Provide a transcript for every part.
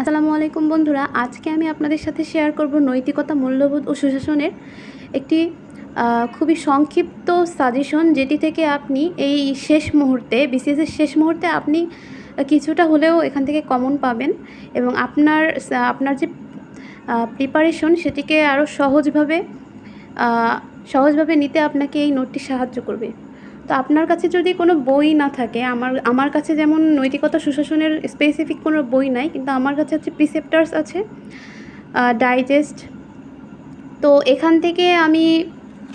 আসসালামু আলাইকুম বন্ধুরা, আজকে আমি আপনাদের সাথে শেয়ার করব নৈতিকতা, মূল্যবোধ ও সুশাসনের একটি খুবই সংক্ষিপ্ত সাজেশন যেটি থেকে আপনি এই শেষ মুহূর্তে বিসিএসের শেষ মুহূর্তে আপনি কিছুটা হলেও এখান থেকে কমন পাবেন এবং আপনার আপনার যে প্রিপারেশন সেটিকে আরও সহজভাবে সহজভাবে নিতে আপনাকে এই নোটটি সাহায্য করবে। তো আপনার কাছে যদি কোনো বই না থাকে, আমার আমার কাছে যেমন নৈতিকতা সুশাসনের স্পেসিফিক কোনো বই নাই, কিন্তু আমার কাছে হচ্ছে প্রিসেপ্টার্স আছে ডাইজেস্ট তো এখান থেকে আমি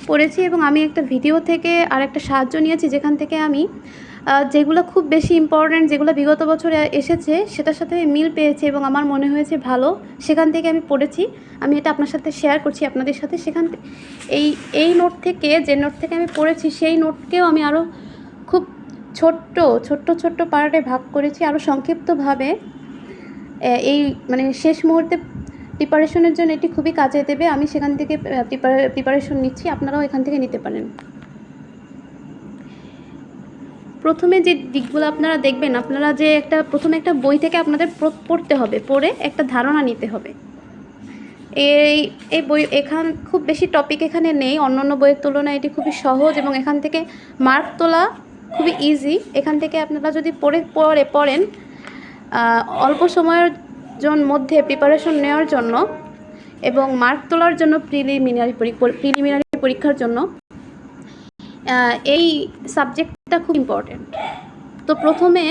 পড়েছি এবং আমি একটা ভিডিও থেকে আর একটা সাহায্য নিয়েছি, যেখান থেকে আমি যেগুলো খুব বেশি ইম্পর্ট্যান্ট যেগুলো বিগত বছরে এসেছে, সেটার সাথে মিল পেয়েছে এবং আমার মনে হয়েছে ভালো। সেখান থেকে আমি পড়েছি। আমি এটা আপনার সাথে শেয়ার করছি আপনাদের সাথে। সেখান এই এই নোট থেকে, যে নোট থেকে আমি পড়েছি, সেই নোটকেও আমি আরও খুব ছোট্ট ছোট্ট ছোট্ট পার্টে ভাগ করেছি। আরও সংক্ষিপ্তভাবে এই মানে শেষ মুহূর্তে প্রিপারেশনের জন্য এটি খুবই কাজে দেবে। আমি সেখান থেকে প্রিপারেশন নিচ্ছি। আপনারাও এখান থেকে নিতে পারেন। প্রথমে যে দিকগুলো আপনারা দেখবেন, আপনারা যে একটা, প্রথমে একটা বই থেকে আপনাদের পড়তে হবে। পড়ে একটা ধারণা নিতে হবে। এই এই বই এখান, খুব বেশি টপিক এখানে নেই। অন্য অন্য বইয়ের তুলনায় এটি খুবই সহজ এবং এখান থেকে মার্ক তোলা খুবই ইজি এখান থেকে আপনারা যদি পড়ে পড়ে, পড়েন অল্প সময়ের জন মধ্যে প্রিপারেশন নেওয়ার জন্য এবং মার্ক তোলার জন্য প্রিলিমিনারি প্রিলিমিনারি পরীক্ষার জন্য এই সাবজেক্টটা খুব ইম্পর্ট্যান্ট তো প্রথমে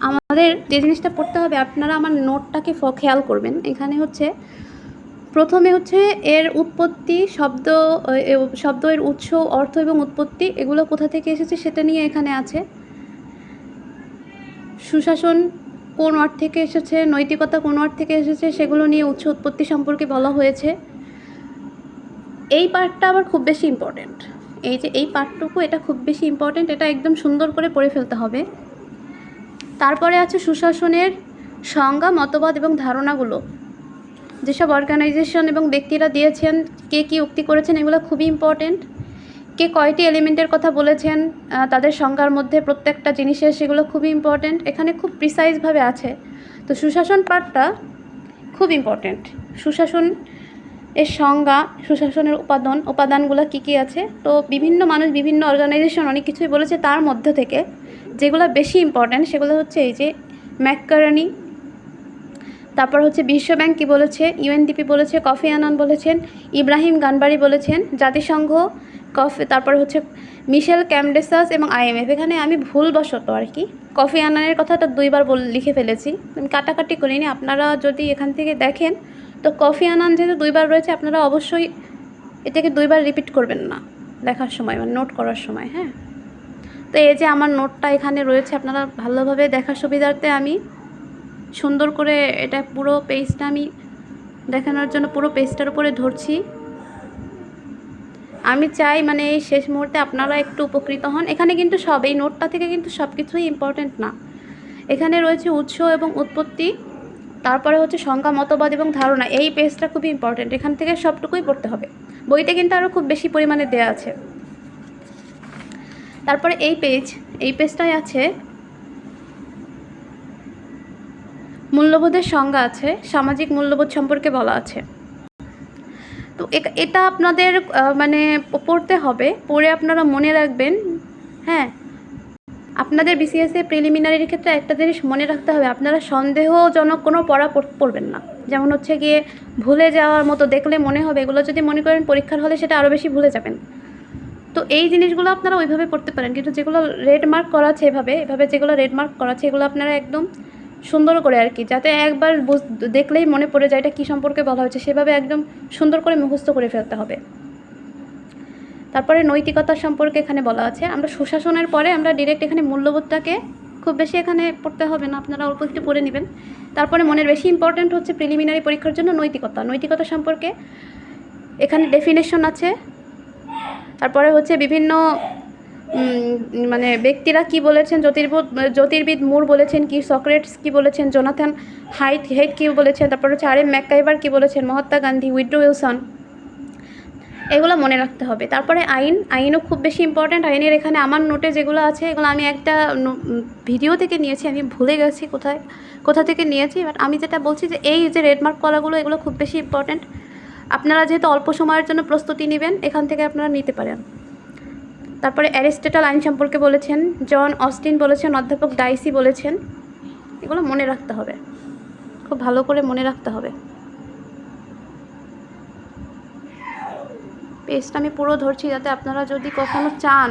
আমাদের যে জিনিসটা পড়তে হবে, আপনারা আমার নোটটাকে ফ- খেয়াল করবেন। এখানে হচ্ছে, প্রথমে হচ্ছে এর উৎপত্তি, শব্দ শব্দ এর উৎস, অর্থ এবং উৎপত্তি, এগুলো কোথা থেকে এসেছে সেটা নিয়ে এখানে আছে। সুশাসন কোন অর্থ থেকে এসেছে, নৈতিকতা কোন অর্থ থেকে এসেছে, সেগুলো নিয়ে উৎস উৎপত্তি সম্পর্কে বলা হয়েছে। এই পার্টটা আবার খুব বেশি ইম্পর্ট্যান্ট এই যে এই পার্টটুকু এটা খুব বেশি ইম্পর্টেন্ট এটা একদম সুন্দর করে পড়ে ফেলতে হবে। তারপরে আছে সুশাসনের সংজ্ঞা, মতবাদ এবং ধারণাগুলো। যেসব অর্গানাইজেশন এবং ব্যক্তিরা দিয়েছেন, কে কী উক্তি করেছেন, এগুলো খুবই ইম্পর্ট্যান্ট কে কয়টি এলিমেন্টের কথা বলেছেন তাদের সংজ্ঞার মধ্যে প্রত্যেকটা জিনিসের সেগুলো খুবই ইম্পর্ট্যান্ট এখানে খুব প্রিসাইজভাবে আছে। তো সুশাসন পার্টটা খুব ইম্পর্ট্যান্ট সুশাসন এর সংজ্ঞা, সুশাসনের উপাদান, উপাদানগুলো কী কী আছে? তো বিভিন্ন মানুষ, বিভিন্ন অর্গানাইজেশন অনেক কিছুই বলেছে, তার মধ্যে থেকে যেগুলো বেশি ইম্পর্ট্যান্ট সেগুলো হচ্ছে এই যে ম্যাককারানি তারপর হচ্ছে বিশ্বব্যাংক কী বলেছে, ইউএনডিপি বলেছে, কফি আনান বলেছেন, ইব্রাহিম গানবাড়ি বলেছেন, জাতিসংঘ কফি, তারপর হচ্ছে মিশেল ক্যামডেসাস এবং আইএমএফ এখানে আমি ভুলবশত আর কি কফি আনানের কথাটা দুইবার বল, লিখে ফেলেছি। আমি কাটাকাটি করিনি। আপনারা যদি এখান থেকে দেখেন, তো কফি আনান যেহেতু দুইবার রয়েছে, আপনারা অবশ্যই এটাকে দুইবার রিপিট করবেন না লেখার সময় মানে নোট করার সময় হ্যাঁ? তো এই যে আমার নোটটা এখানে রয়েছে, আপনারা ভালোভাবে দেখার সুবিধার্থে আমি সুন্দর করে এটা পুরো পেজটা আমি দেখানোর জন্য পুরো পেজটার উপরে ধরছি। আমি চাই মানে এই শেষ মুহূর্তে আপনারা একটু উপকৃত হন। এখানে কিন্তু সব, এই নোটটা থেকে কিন্তু সব কিছুই ইম্পর্ট্যান্ট না। এখানে রয়েছে উৎস এবং উৎপত্তি, তারপরে হচ্ছে সংখ্যা, মতবাদ এবং ধারণা। এই পেজটা খুবই ইম্পর্টেন্ট এখান থেকে সবটুকুই পড়তে হবে। বইতে কিন্তু আরও খুব বেশি পরিমাণে দেওয়া আছে। তারপরে এই পেজ এই পেজটায় আছে, মূল্যবোধের সংজ্ঞা আছে, সামাজিক মূল্যবোধ সম্পর্কে বলা আছে। তো এটা আপনাদের মানে পড়তে হবে। পড়ে আপনারা মনে রাখবেন হ্যাঁ। আপনাদের বিসিএসএ প্রিলিমিনারির ক্ষেত্রে একটা জিনিস মনে রাখতে হবে, আপনারা সন্দেহজনক কোনো পড়া পড়- পড়বেন না। যেমন হচ্ছে গিয়ে ভুলে যাওয়ার মতো দেখলে মনে হবে, এগুলো যদি মনে করেন পরীক্ষার হলে সেটা আরও বেশি ভুলে যাবেন। তো এই জিনিসগুলো আপনারা ওইভাবে পড়তে পারেন, কিন্তু যেগুলো রেড মার্ক করা আছে এভাবে এভাবে যেগুলো রেড মার্ক করা আছে, এগুলো আপনারা একদম সুন্দর করে আর কি, যাতে একবার দেখলেই মনে পড়ে যায় এটা কী সম্পর্কে বলা হয়েছে, সেভাবে একদম সুন্দর করে মুখস্থ করে ফেলতে হবে। তারপরে নৈতিকতা সম্পর্কে এখানে বলা আছে, আমরা সুশাসনের পরে আমরা ডিরেক্ট এখানে মূল্যবোধটাকে খুব বেশি এখানে পড়তে হবে না, আপনারা অল্প একটু পড়ে নেবেন। তারপরে মনের বেশি ইম্পর্ট্যান্ট হচ্ছে প্রিলিমিনারি পরীক্ষার জন্য নৈতিকতা নৈতিকতা সম্পর্কে এখানে ডেফিনেশন আছে। তারপরে হচ্ছে বিভিন্ন মানে ব্যক্তিরা কি বলেছেন? জ্যোতির্বিদ জ্যোতির্বিদ মুর বলেছেন কি? সক্রেটস কি বলেছেন? জোনাথন হাইট হেড কি বলেছেন? তারপর হচ্ছে আর এম ম্যাকাইবার কি বলেছেন? Mahatma Gandhi, Woodrow Wilson. এগুলো মনে রাখতে হবে। তারপরে আইন, আইনও খুব বেশি ইম্পর্ট্যান্ট আইনের এখানে আমার নোটে যেগুলো আছে, এগুলো আমি একটা ভিডিও থেকে নিয়েছি। আমি ভুলে গেছি কোথায়, কোথা থেকে নিয়েছি। বাট আমি যেটা বলছি যে এই যে রেডমার্ক কলাগুলো, এগুলো খুব বেশি ইম্পর্ট্যান্ট আপনারা যেহেতু অল্প সময়ের জন্য প্রস্তুতি নেবেন, এখান থেকে আপনারা নিতে পারেন। তারপরে অ্যারিস্টেটাল আইন সম্পর্কে বলেছেন, জন অস্টিন বলেছেন, অধ্যাপক ডাইসি বলেছেন। এগুলো মনে রাখতে হবে। খুব ভালো করে মনে রাখতে হবে। পেজটা আমি পুরো ধরছি যাতে আপনারা যদি কখনো চান